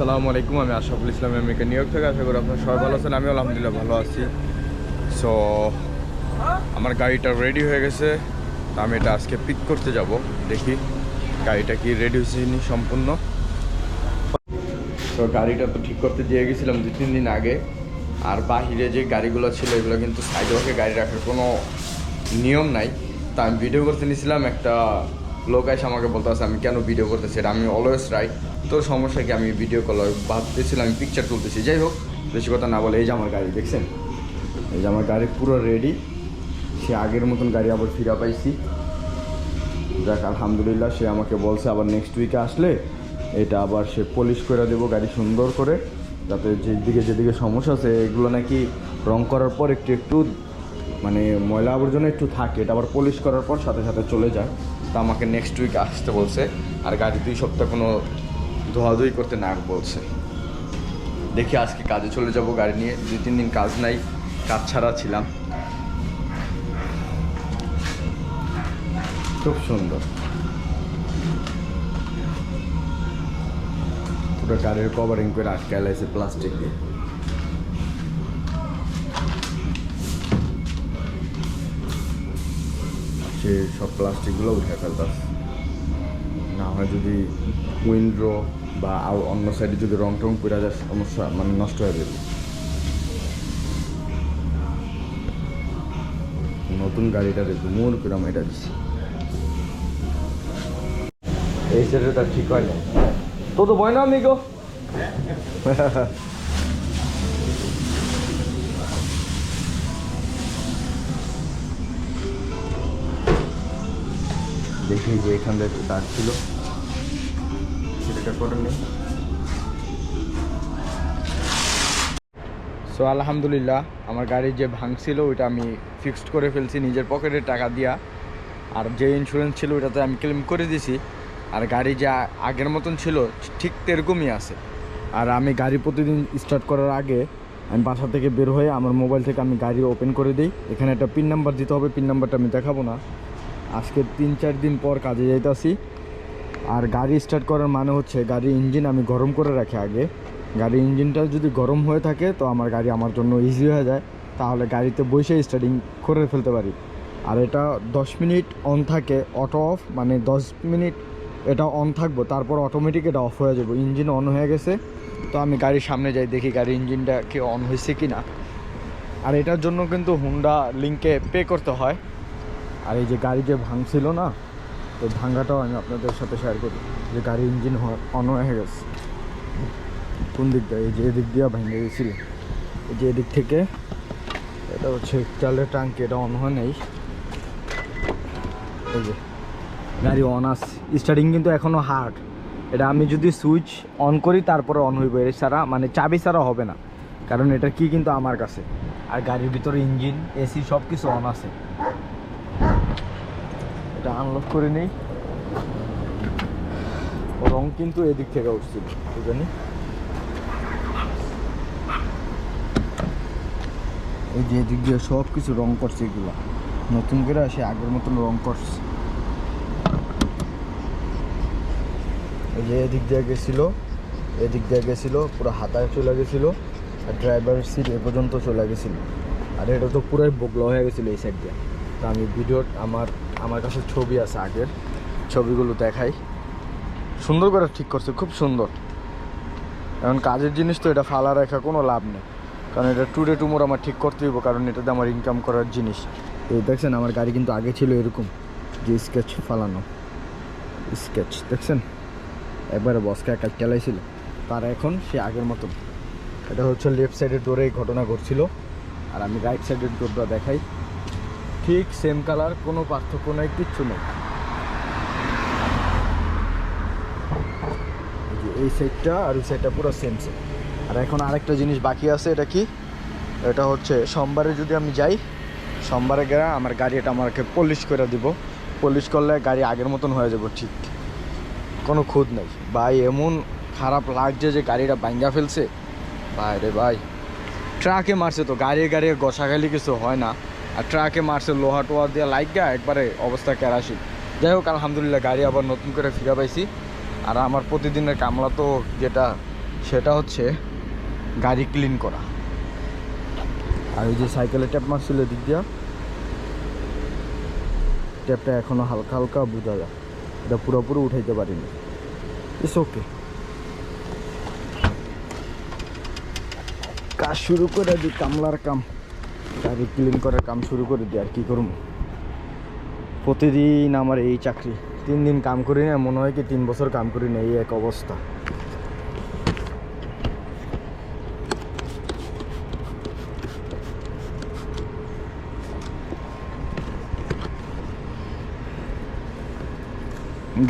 আসসালামু আলাইকুম, আমি Ashraful Islam America New York থেকে। আশা করি আপনারা সবাই ভালো আছেন আমি আলহামদুলিল্লাহ ভালো আছি। সো আমার গাড়িটা রেডি হয়ে গেছে। তো আমি এটা আজকে পিক করতে যাব, দেখি গাড়িটা কি রেডি হয়েছে সম্পূর্ণ। তো গাড়িটা তো ঠিক করতে দিয়ে গেছিলাম দু তিন দিন আগে। আর বাহিরে যে গাড়িগুলো ছিল, এগুলো কিন্তু সাইডে ওকে গাড়ি রাখার কোনো নিয়ম নাই। তা আমি ভিডিও করতে নিয়েছিলাম একটা লোক এসে আমাকে বলতে আমি কেন ভিডিও করতেছি? এটা আমি অলওয়েজ রাইট তো সমস্যা কি? আমি ভিডিও কল ভাবতেছিলাম, আমি পিকচার তুলতেছি। যাই হোক, বেশি কথা না বলে এই যে আমার গাড়ি, দেখছেন? এই যে আমার গাড়ি পুরো রেডি সে আগের মতন গাড়ি আবার ফিরা পাইছি। যাক, আলহামদুলিল্লাহ, সে আমাকে বলছে আবার নেক্সট উইকে আসলে। এটা আবার সে পলিশ করে দেবো গাড়ি সুন্দর করে। যাতে যেদিকে যেদিকে সমস্যা আছে, এগুলো নাকি রং করার পর একটু একটু মানে ময়লা আবর্জনা একটু থাকে, এটা আবার পলিশ করার পর সাথে সাথে চলে যায়। তা আমাকে নেক্সট উইক আসতে বলছে। আর গাড়ি দুই সপ্তাহ কোনো ধোয়াধুয়ি করতে না বলছে। দেখি আজকে কাজে চলে যাব গাড়ি নিয়ে। দুই, তিন দিন কাজ নাই, কাজ ছাড়া ছিলাম। খুব সুন্দর। পুরো গাড়ির কভারিং করে আটকে লাইছে প্লাস্টিক দিয়ে। সে সব প্লাস্টিকগুলো উঠে ফেলতাছে। না হয় যদি উইন্ড্রো বা আর অন্য সাইডে যদি রং টং করে যায়, সমস্যা মানে নষ্ট হয়ে যাবে। নতুন গাড়িটা দুমুর মূল আমি এটা দিচ্ছি এই সাইডে তার ঠিক হয় না। তো তো ভয় না আমিগো দেখি যে এখান থেকে দাগ ছিল। সেটা করে নেই সো আলহামদুলিল্লাহ, আমার গাড়ি যে ভাঙছিল ওইটা আমি ফিক্সড করে ফেলছি, নিজের পকেটের টাকা দিয়া। আর যে ইন্স্যুরেন্স ছিল, ওইটাতে আমি ক্লেম করে দিছি। আর গাড়ি যা আগের মতন ছিল, ঠিক তেরকমই আছে। আর আমি গাড়ি প্রতিদিন স্টার্ট করার আগে, আমি বাসা থেকে বের হয়ে আমার মোবাইল থেকে আমি গাড়ি ওপেন করে দিই। এখানে একটা পিন নাম্বার দিতে হবে পিন নাম্বারটা আমি দেখাবো না। আজকে তিন চার দিন পর কাজে যাইতাছি। আর গাড়ি স্টার্ট করার মানে হচ্ছে গাড়ির ইঞ্জিন আমি গরম করে রাখি আগে। গাড়ির ইঞ্জিনটা যদি গরম হয়ে থাকে, তো আমার গাড়ি আমার জন্য ইজি হয়ে যায়। তাহলে গাড়িতে বসে স্টার্টিং করে ফেলতে পারি। আর এটা দশ মিনিট অন থাকে অটো অফ মানে দশ মিনিট এটা অন থাকব, তারপর অটোমেটিক এটা অফ হয়ে যাব। ইঞ্জিন অন হয়ে গেছে, তো আমি গাড়ির সামনে যাই, দেখি গাড়ির ইঞ্জিনটা কি অন হয়েছে কি না আর এটার জন্য কিন্তু হুন্ডা লিঙ্কে পে করতে হয়। আর এই যে গাড়ি যে ভাঙছিল না তো ভাঙ্গাটাও আমি আপনাদের সাথে শেয়ার করি, যে গাড়ির ইঞ্জিন অন হয়ে গেছে। কোন দিক দিয়ে? এই যে এদিক দিয়ে ভেঙে গেছিল এই যে এদিক থেকে, এটা হচ্ছে চালের টাঙ্কি এটা অন হয় নেই। এই যে, গাড়ি অন আস স্টার্টিং কিন্তু এখনও হার্ড এটা আমি যদি সুইচ অন করি, তারপরে অন হইব। এর ছাড়া মানে চাবি ছাড়া হবে না। কারণ এটা কি কিন্তু আমার কাছে। আর গাড়ির ভিতরে ইঞ্জিন এসি সব কিছু অন আছে। এটা আনলক করে নেই। রং কিন্তু এদিক থেকে উঠছিল জানি এই যে এদিক দিয়ে সব কিছু রং করছে এগুলো। নতুন করে আসে আগের মতন রং করছে। এই যে এদিক দিয়ে গেছিল, এদিক দিয়ে গেছিল, পুরো হাতায় চলে গেছিল, আর ড্রাইভার সিট এ পর্যন্ত চলে গেছিল। আর এটা তো পুরাই বগলা হয়ে গেছিল এই সাইড দিয়ে। তো আমি ভিডিও আমার আমার কাছে ছবি আছে আগের। ছবিগুলো দেখাই। সুন্দর করে ঠিক করছে, খুব সুন্দর। এখন কাজের জিনিস তো এটা ফালা রাখা, কোনো লাভ নেই। কারণ এটা টুডে টুমোর আমার ঠিক করতে হইব, কারণ এটাতে আমার ইনকাম করার জিনিস। এই দেখছেন, আমার গাড়ি কিন্তু আগে ছিল এরকম, যে স্কেচ ফালানো। স্কেচ দেখছেন? একবারে বসকে একা চালাইছিল তার এখন সে আগের মতন। এটা হচ্ছে লেফট সাইডের ডোরে ঘটনা ঘটছিল। আর আমি রাইট সাইডের ডোরটা দেখাই। ঠিক সেম কালার কোনো পার্থক্য নেই, কিচ্ছু নেই। এই সাইডটা আর এই সাইডটা পুরো সেম সেম আর এখন আরেকটা জিনিস বাকি আছে, এটা কি? এটা হচ্ছে সোমবারে যদি আমি যাই, সোমবারে গেলে আমার গাড়ি এটা আমাকে পলিশ করে দিব। পলিশ করলে গাড়ি আগের মতন হয়ে যাব, ঠিক। কোনো খুঁত নেই। ভাই, এমন খারাপ লাগছে যে গাড়িটা ভাঙ্গা ফেলছে। ভাই রে ভাই, ট্রাকে মারছে তো, গাড়ি গাড়ি গসাগালি কিছু হয় না। আর ট্রাকে মারছে লোহা টোয়া দিয়ে লাইগা, একবারে অবস্থা কেরাসি যাই হোক, আলহামদুলিল্লাহ গাড়ি আবার নতুন করে ফিরে পাইছি। আর আমার প্রতিদিনের কামলা তো যেটা, সেটা হচ্ছে গাড়ি ক্লিন করা। আর ওই যে সাইকেলে ট্যাপ মারছিল দিক দিয়া। ট্যাপটা এখনও হালকা হালকা বোঝা যায়। এটা পুরোপুরি উঠাইতে পারিনি। ইটস ওকে কাজ শুরু করে দিই কামলার কাম। গাড়ি ক্লিন করার কাম শুরু করে দিই, আর কি করব? প্রতিদিন আমার এই চাকরি। তিন দিন কাম করি না, মনে হয় কি তিন বছর কাম করি না, এই এক অবস্থা।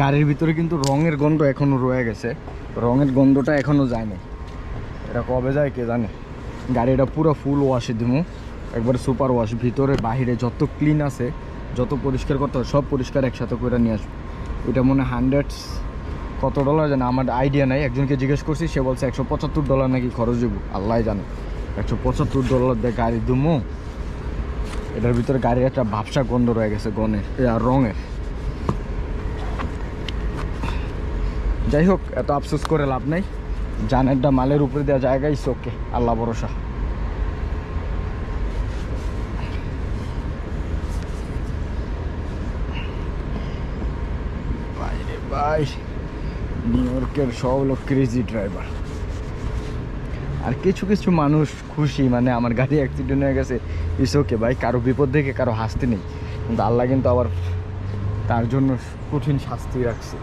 গাড়ির ভিতরে কিন্তু রঙের গন্ধ এখনও রয়ে গেছে। রঙের গন্ধটা এখনও যায়নি এটা কবে যায় কে জানে? গাড়িটা পুরো ফুল ওয়াশে দিমু। একবার সুপার ওয়াশ ভিতরে, বাহিরে যত ক্লিন আছে, যত পরিষ্কার করতে হয় সব পরিষ্কার একসাথে করে নিয়ে আসব। ওইটা মনে হান্ড্রেড কত ডলার জানে, আমার আইডিয়া নাই। একজনকে জিজ্ঞেস করছি, সে বলছে একশো পঁচাত্তর ডলার নাকি খরচ দেবো আল্লাহ জানে। একশো পঁচাত্তর ডলার দিয়ে গাড়ি দুমু এটার ভিতরে গাড়ির একটা ভাবসা গন্ধ রয়ে গেছে গনের রঙের। যাই হোক, এত আফসোস করে লাভ নাই। জানেরটা মালের উপরে দেওয়া জায়গায় ওকে আল্লাহ ভরসা। ভাই নিউ ইয়র্কের সব হলো ক্রেজি ড্রাইভার আর কিছু কিছু মানুষ খুশি মানে আমার গাড়ি অ্যাক্সিডেন্ট হয়ে গেছে ইস ওকে ভাই, কারও বিপদ দেখে কারও হাসতে নেই। কিন্তু আল্লাহ কিন্তু আবার তার জন্য কঠিন শাস্তি রাখছে।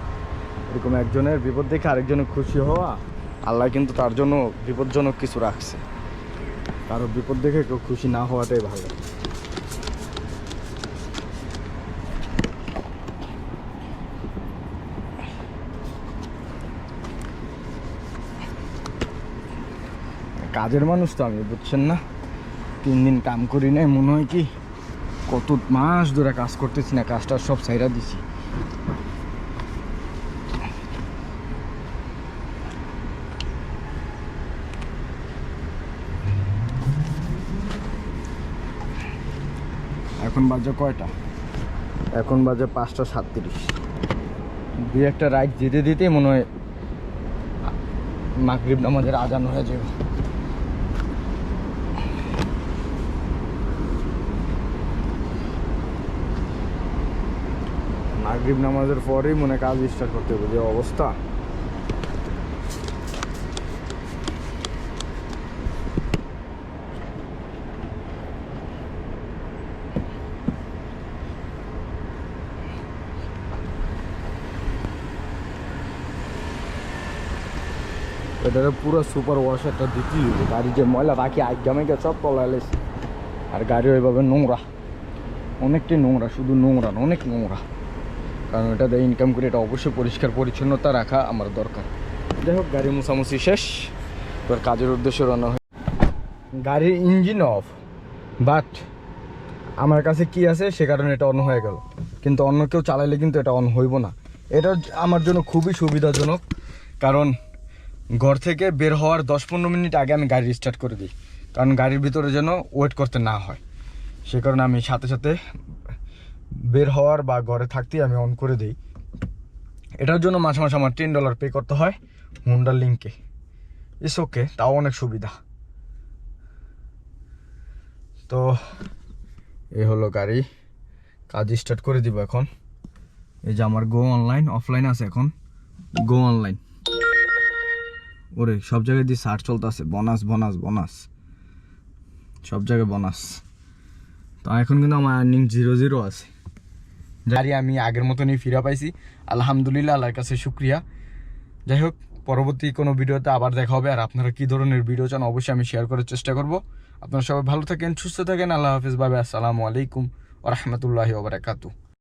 এরকম একজনের বিপদ দেখে আরেকজনের খুশি হওয়া, আল্লাহ কিন্তু তার জন্য বিপজ্জনক কিছু রাখছে। কারও বিপদ দেখে কেউ খুশি না হওয়াটাই ভালো। কাজের মানুষ তো আমি, বুঝছেন না? তিন দিন কাম করি নাই, মনে হয় কি কত মাস ধরে কাজ করতেছি না, কাজটা সব সাইরা দিছি। এখন বাজে কয়টা? এখন বাজে পাঁচটা সাতত্রিশ। দুই একটা রাইড দিতে দিতেই মনে হয় মাগরিব নামাজের আজান হয়ে যাবে। মাগরিব নামাজের পরেই মনে কাজ স্টার্ট করতে হবে, যে অবস্থা। এটারে পুরো সুপার ওয়াশারটা দিতেই হবে। গাড়ি যে ময়লা রাখি আজ্ঞা মেঘা সব পলাইলে আর গাড়ি ওইভাবে নোংরা। অনেকটাই নোংরা, শুধু নোংরা অনেক নোংরা। কারণ এটা দিয়ে ইনকাম করে এটা অবশ্যই পরিষ্কার, পরিচ্ছন্নতা রাখা আমার দরকার। যাই হোক, গাড়ি মোছামুছি শেষ। এবার কাজের উদ্দেশ্যে রান্না হয় গাড়ির ইঞ্জিন অফ বাট আমার কাছে কি আছে সে কারণে এটা অন হয়ে গেল। কিন্তু অন্য কেউ চালাইলে কিন্তু এটা অন হইব না। এটা আমার জন্য খুবই সুবিধাজনক, কারণ ঘর থেকে বের হওয়ার দশ পনেরো মিনিট আগে আমি গাড়ি স্টার্ট করে দিই। কারণ গাড়ির ভিতরে যেন ওয়েট করতে না হয়। সে কারণে আমি সাথে সাথে বের হওয়ার বা ঘরে থাকতেই আমি অন করে দিই। এটার জন্য মাসে মাসে আমার টেন ডলার পে করতে হয় হুন্ডার লিঙ্কে ইস ওকে তাও অনেক সুবিধা। তো, এ হলো গাড়ি। কাজ স্টার্ট করে দিব এখন। এই যে আমার গো অনলাইন অফলাইন আছে এখন। গো অনলাইন ওরে, সব জায়গায় দিয়ে সার্চ চলতেছে। বোনাস বোনাস বোনাস সব জায়গায় বোনাস তা এখন কিন্তু আমার আর্নিং জিরো জিরো আছে। গাড়ি আমি আগের মতনই ফিরা পাইছি। আলহামদুলিল্লাহ, আল্লাহর কাছে শুক্রিয়া। যাই হোক, পরবর্তী কোনো ভিডিওতে আবার দেখা হবে। আর আপনারা কী ধরনের ভিডিও চান অবশ্যই আমি শেয়ার করার চেষ্টা করব। আপনারা সবাই ভালো থাকেন, সুস্থ থাকেন। আল্লাহ হাফিজ বাবে আসসালামু আলাইকুম ও রহমতুল্লাহি ওবরাকাতু